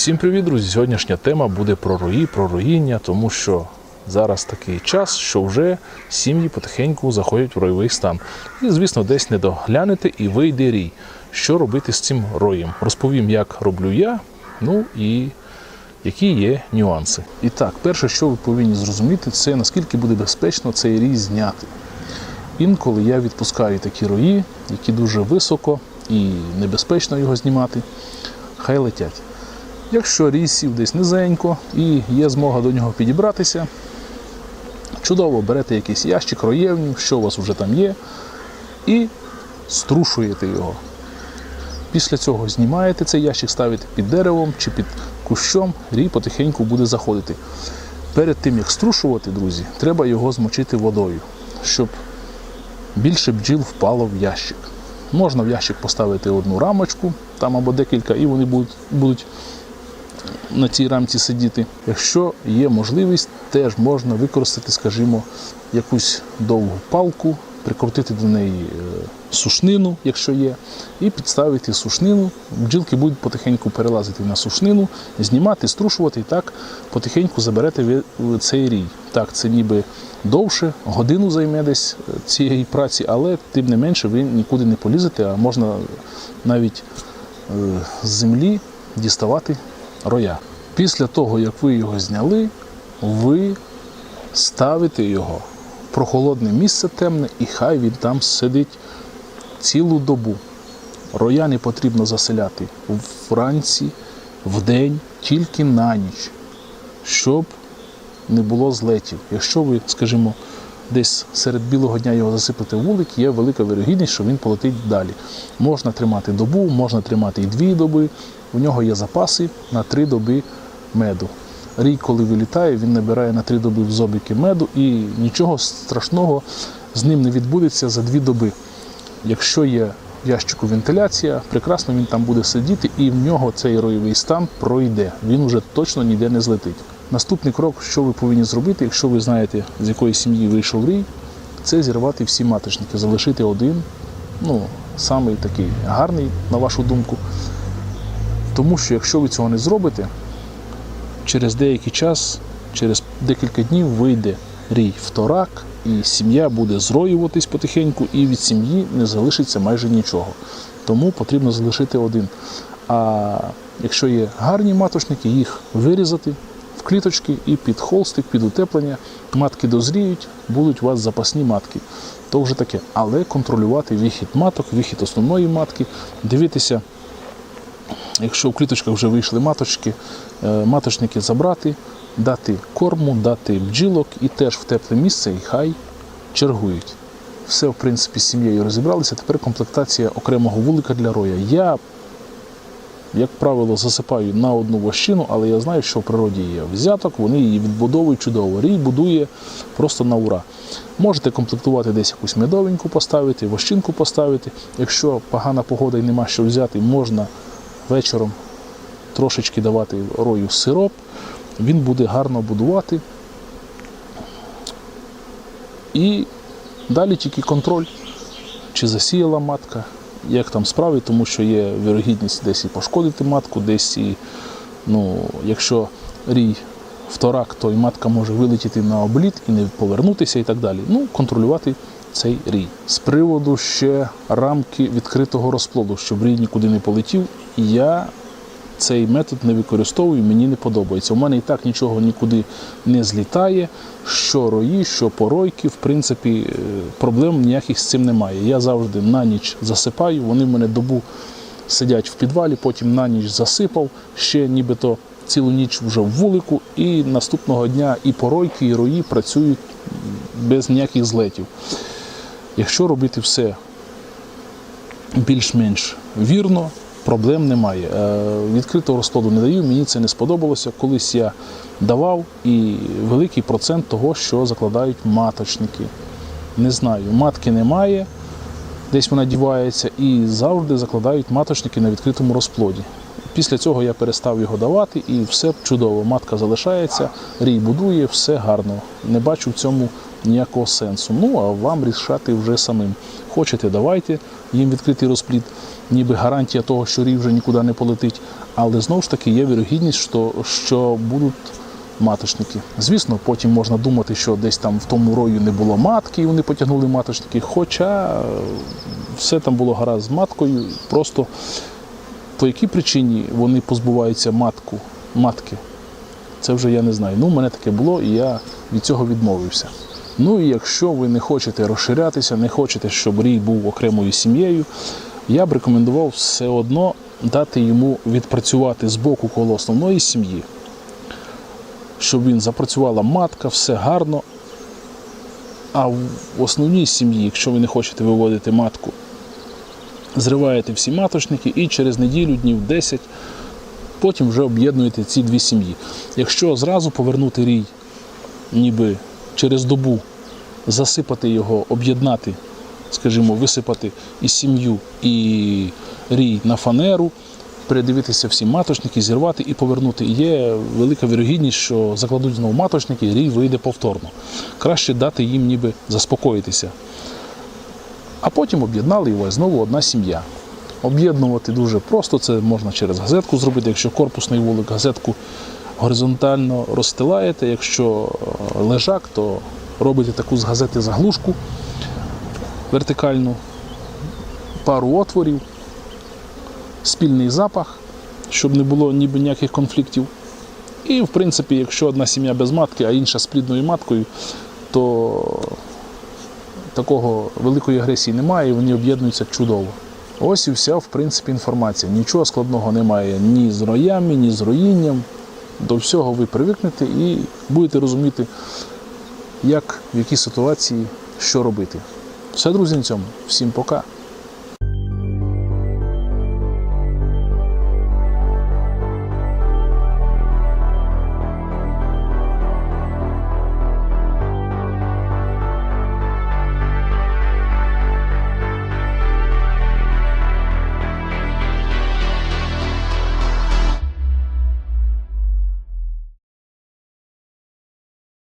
Всім привіт, друзі! Сьогоднішня тема буде про рої, про роїння, тому що зараз такий час, що вже сім'ї потихеньку заходять в ройовий стан. І, звісно, десь не доглянете і вийде рій. Що робити з цим роєм? Розповім, як роблю я, ну і які є нюанси. І так, перше, що ви повинні зрозуміти, це наскільки буде безпечно цей рій зняти. Інколи я відпускаю такі рої, які дуже високо і небезпечно його знімати, хай летять. Якщо рій сів десь низенько і є змога до нього підібратися, чудово берете якийсь ящик, роєвню, що у вас вже там є, і струшуєте його. Після цього знімаєте цей ящик, ставите під деревом чи під кущом, рій потихеньку буде заходити. Перед тим, як струшувати, друзі, треба його змочити водою, щоб більше бджіл впало в ящик. Можна в ящик поставити одну рамочку там або декілька, і вони будуть, будуть на цій рамці сидіти. Якщо є можливість, теж можна використати, скажімо, якусь довгу палку, прикрутити до неї е, сушнину, якщо є, і підставити сушнину. Бджілки будуть потихеньку перелазити на сушнину, знімати, струшувати і так потихеньку заберете цей рій. Так, це ніби довше, годину займе десь е, цієї праці, але тим не менше ви нікуди не полізете, а можна навіть е, з землі діставати роя. Після того, як ви його зняли, ви ставите його в прохолодне місце темне, і хай він там сидить цілу добу. Роя не потрібно заселяти вранці, вдень, тільки на ніч, щоб не було злетів. Якщо ви, скажімо, десь серед білого дня його засипати в вулик, є велика вирогідність, що він полетить далі. Можна тримати добу, можна тримати і дві доби. У нього є запаси на три доби меду. Рій, коли вилітає, він набирає на три доби в зобіки меду і нічого страшного з ним не відбудеться за дві доби. Якщо є ящику вентиляція, прекрасно він там буде сидіти, і в нього цей ройовий стан пройде. Він вже точно ніде не злетить. Наступний крок, що ви повинні зробити, якщо ви знаєте, з якої сім'ї вийшов рій, це зірвати всі маточники, залишити один, ну, самий такий гарний, на вашу думку. Тому що якщо ви цього не зробите, через деякий час, через декілька днів вийде рій вторак, і сім'я буде зроюватись потихеньку, і від сім'ї не залишиться майже нічого. Тому потрібно залишити один. А якщо є гарні маточники, їх вирізати в кліточки і під холстик, під утеплення. Матки дозріють, будуть у вас запасні матки. То вже таке. Але контролювати вихід маток, вихід основної матки, дивитися. Якщо в кліточках вже вийшли маточки, е, маточники забрати, дати корму, дати бджілок і теж в тепле місце, і хай чергують. Все, в принципі, з сім'єю розібралися. Тепер комплектація окремого вулика для роя. Я, як правило, засипаю на одну вощину, але я знаю, що в природі є взяток, вони її відбудовують чудово. Рій будує просто на ура. Можете комплектувати десь якусь медовеньку поставити, вощинку поставити. Якщо погана погода і нема що взяти, можна вечором трошечки давати рою сироп, він буде гарно будувати. І далі тільки контроль, чи засіяла матка, як там справи, тому що є вірогідність десь і пошкодити матку, десь і, ну, якщо рій вторак, то і матка може вилетіти на обліт і не повернутися і так далі. Ну, контролювати цей рій. З приводу ще рамки відкритого розплоду, щоб рій нікуди не полетів, я цей метод не використовую, мені не подобається. У мене і так нічого нікуди не злітає. Що рої, що поройки, в принципі, е, проблем ніяких з цим немає. Я завжди на ніч засипаю, вони в мене добу сидять в підвалі, потім на ніч засипав, ще нібито цілу ніч вже в вулику, і наступного дня і поройки, і рої працюють без ніяких злетів. Якщо робити все більш-менш вірно, проблем немає. Е, Відкритого розкладу не даю, мені це не сподобалося. Колись я давав і великий процент того, що закладають маточники. Не знаю, матки немає, десь вона дівається, і завжди закладають маточники на відкритому розплоді. Після цього я перестав його давати і все чудово. Матка залишається, рій будує, все гарно. Не бачу в цьому ніякого сенсу. Ну а вам рішати вже самим. Хочете, давайте їм відкритий розплід, ніби гарантія того, що рій вже нікуди не полетить. Але знову ж таки є вірогідність, що, що будуть маточники. Звісно, потім можна думати, що десь там в тому рою не було матки, і вони потягнули маточники. Хоча е, все там було гаразд з маткою. Просто по якій причині вони позбуваються матку, матки, це вже я не знаю. Ну, у мене таке було, і я від цього відмовився. Ну і якщо ви не хочете розширятися, не хочете, щоб рій був окремою сім'єю, я б рекомендував все одно дати йому відпрацювати з боку коло основної сім'ї, щоб він запрацювала матка, все гарно. А в основній сім'ї, якщо ви не хочете виводити матку, зриваєте всі маточники і через неділю, днів 10, потім вже об'єднуєте ці дві сім'ї. Якщо зразу повернути рій, ніби через добу, засипати його, об'єднати, скажімо, висипати і сім'ю, і рій на фанеру, передивитися всі маточники, зірвати і повернути. Є велика вірогідність, що закладуть знову маточники, і рій вийде повторно. Краще дати їм ніби заспокоїтися. А потім об'єднали його і знову одна сім'я. Об'єднувати дуже просто, це можна через газетку зробити. Якщо корпусний вулик, газетку горизонтально розстилаєте. Якщо е, лежак, то робите таку з газети заглушку вертикальну, пару отворів, спільний запах, щоб не було ніби ніяких конфліктів. І, в принципі, якщо одна сім'я без матки, а інша з плідною маткою, то такого великої агресії немає, і вони об'єднуються чудово. Ось і вся, в принципі, інформація. Нічого складного немає ні з роями, ні з роїнням. До всього ви привикнете і будете розуміти, як в якій ситуації що робити. Все, друзі, на цьому. Всім пока.